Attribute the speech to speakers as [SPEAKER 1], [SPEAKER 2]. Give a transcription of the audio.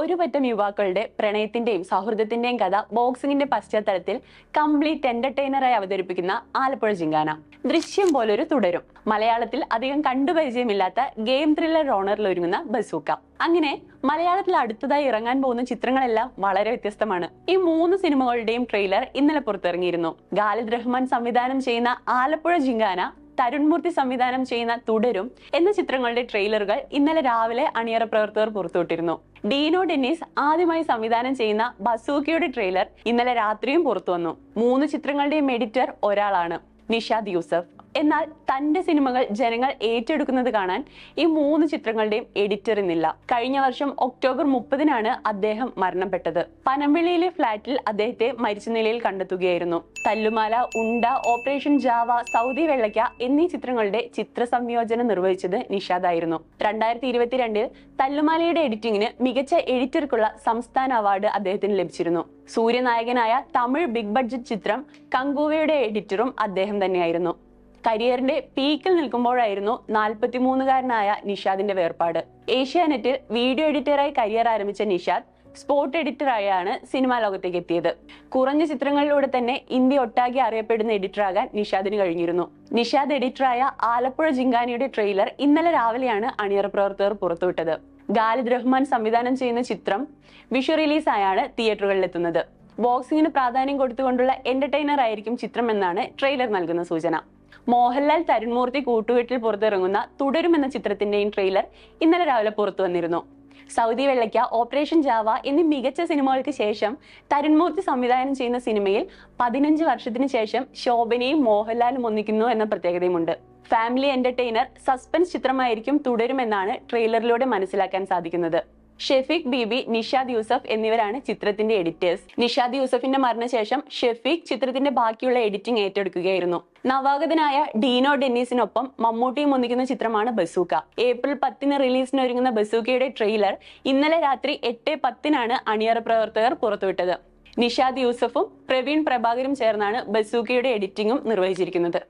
[SPEAKER 1] ഒരു പറ്റം യുവാക്കളുടെ പ്രണയത്തിന്റെയും സൗഹൃദത്തിന്റെയും കഥ ബോക്സിംഗിന്റെ പശ്ചാത്തലത്തിൽ കംപ്ലീറ്റ് എന്റർടൈനറായി അവതരിപ്പിക്കുന്ന ആലപ്പുഴ ജിങ്കാന. ദൃശ്യം പോലൊരു തുടരും. മലയാളത്തിൽ അധികം കണ്ടുപരിചയമില്ലാത്ത ഗെയിം ത്രില്ലർ റോണറിൽ ഒരുങ്ങുന്ന ബസൂക്ക. അങ്ങനെ മലയാളത്തിൽ അടുത്തതായി ഇറങ്ങാൻ പോകുന്ന ചിത്രങ്ങളെല്ലാം വളരെ വ്യത്യസ്തമാണ്. ഈ മൂന്ന് സിനിമകളുടെയും ട്രെയിലർ ഇന്നലെ പുറത്തിറങ്ങിയിരുന്നു. ഗാലിദ് റഹ്മാൻ സംവിധാനം ചെയ്യുന്ന ആലപ്പുഴ ജിങ്കാന തരുൺമൂർത്തി സംവിധാനം ചെയ്യുന്ന തുടരും എന്ന ചിത്രങ്ങളുടെ ട്രെയിലറുകൾ ഇന്നലെ രാവിലെ അണിയറ പ്രവർത്തകർ പുറത്തുവിട്ടിരുന്നു. ഡീനോ ഡെന്നീസ് ആദ്യമായി സംവിധാനം ചെയ്യുന്ന ബസൂക്കിയുടെ ട്രെയിലർ ഇന്നലെ രാത്രിയും പുറത്തു വന്നു മൂന്ന് ചിത്രങ്ങളുടെയും എഡിറ്റർ ഒരാളാണ്. നിഷാദ് യൂസഫ്. എന്നാൽ തന്റെ സിനിമകൾ ജനങ്ങൾ ഏറ്റെടുക്കുന്നത് കാണാൻ ഈ മൂന്ന് ചിത്രങ്ങളുടെയും എഡിറ്റർ ഇന്നില്ല കഴിഞ്ഞ വർഷം ഒക്ടോബർ മുപ്പതിനാണ് അദ്ദേഹം മരണപ്പെട്ടത്. പനമ്പിളിയിലെ ഫ്ളാറ്റിൽ അദ്ദേഹത്തെ മരിച്ച നിലയിൽ കണ്ടെത്തുകയായിരുന്നു. തല്ലുമാല ഉണ്ട ഓപ്പറേഷൻ ജാവ സൗദി വെള്ളയ്ക്ക എന്നീ ചിത്രങ്ങളുടെ ചിത്ര സംയോജനം നിർവഹിച്ചത് നിഷാദായിരുന്നു. രണ്ടായിരത്തി ഇരുപത്തിരണ്ടിൽ തല്ലുമാലയുടെ എഡിറ്റിംഗിന് മികച്ച എഡിറ്റർക്കുള്ള സംസ്ഥാന അവാർഡ് അദ്ദേഹത്തിന് ലഭിച്ചിരുന്നു. സൂര്യനായകനായ തമിഴ് ബിഗ് ബഡ്ജറ്റ് ചിത്രം കങ്കുവയുടെ എഡിറ്ററും അദ്ദേഹം തന്നെയായിരുന്നു. കരിയറിന്റെ പീക്കിൽ നിൽക്കുമ്പോഴായിരുന്നു നാൽപ്പത്തിമൂന്നുകാരനായ നിഷാദിന്റെ വേർപാട്. ഏഷ്യാനെറ്റിൽ വീഡിയോ എഡിറ്ററായി കരിയർ ആരംഭിച്ച നിഷാദ് സ്പോർട്ട് എഡിറ്ററായാണ് സിനിമാ ലോകത്തേക്ക് എത്തിയത്. കുറഞ്ഞ ചിത്രങ്ങളിലൂടെ തന്നെ ഇന്ത്യ ഒട്ടാകെ അറിയപ്പെടുന്ന എഡിറ്ററാകാൻ നിഷാദിന് കഴിഞ്ഞിരുന്നു. നിഷാദ് എഡിറ്ററായ ആലപ്പുഴ ജിങ്കാനിയുടെ ട്രെയിലർ ഇന്നലെ രാവിലെയാണ് അണിയറ പ്രവർത്തകർ പുറത്തുവിട്ടത്. ഗാലിദ് റഹ്മാൻ സംവിധാനം ചെയ്യുന്ന ചിത്രം വിഷു റിലീസായാണ് തിയേറ്ററുകളിലെത്തുന്നത്. ബോക്സിങ്ങിന് പ്രാധാന്യം കൊടുത്തുകൊണ്ടുള്ള എന്റർടൈനർ ആയിരിക്കും ചിത്രം എന്നാണ് ട്രെയിലർ നൽകുന്ന സൂചന. മോഹൻലാൽ തരുൺമൂർത്തി കൂട്ടുകെട്ടിൽ പുറത്തിറങ്ങുന്ന തുടരും എന്ന ചിത്രത്തിന്റെയും ട്രെയിലർ ഇന്നലെ രാവിലെ പുറത്തു വന്നിരുന്നു. സൗദി വെള്ളയ്ക്ക ഓപ്പറേഷൻ ജാവ എന്നീ മികച്ച സിനിമകൾക്ക് ശേഷം തരുൺമൂർത്തി സംവിധാനം ചെയ്യുന്ന സിനിമയിൽ പതിനഞ്ച് വർഷത്തിന് ശേഷം ശോഭനയും മോഹൻലാലും ഒന്നിക്കുന്നു എന്ന പ്രത്യേകതയുമുണ്ട്. ഫാമിലി എന്റർടൈനർ സസ്പെൻസ് ചിത്രമായിരിക്കും തുടരുമെന്നാണ് ട്രെയിലറിലൂടെ മനസ്സിലാക്കാൻ സാധിക്കുന്നത്. ഷെഫീഖ് ബീബി നിഷാദ് യൂസഫ് എന്നിവരാണ് ചിത്രത്തിന്റെ എഡിറ്റേഴ്സ് നിഷാദ് യൂസഫിന്റെ മരണശേഷം ഷെഫീഖ് ചിത്രത്തിന്റെ ബാക്കിയുള്ള എഡിറ്റിംഗ് ഏറ്റെടുക്കുകയായിരുന്നു. നവാഗതനായ ഡീനോ ഡെന്നീസിനൊപ്പം മമ്മൂട്ടിയും ഒന്നിക്കുന്ന ചിത്രമാണ് ബസൂക്ക. ഏപ്രിൽ പത്തിന് റിലീസിന് ഒരുങ്ങുന്ന ബസൂക്കയുടെ ട്രെയിലർ ഇന്നലെ രാത്രി എട്ട് പത്തിനാണ് അണിയറ പ്രവർത്തകർ പുറത്തുവിട്ടത്. നിഷാദ് യൂസഫും പ്രവീൺ പ്രഭാകരും ചേർന്നാണ് ബസൂക്കയുടെ എഡിറ്റിംഗും നിർവഹിച്ചിരിക്കുന്നത്.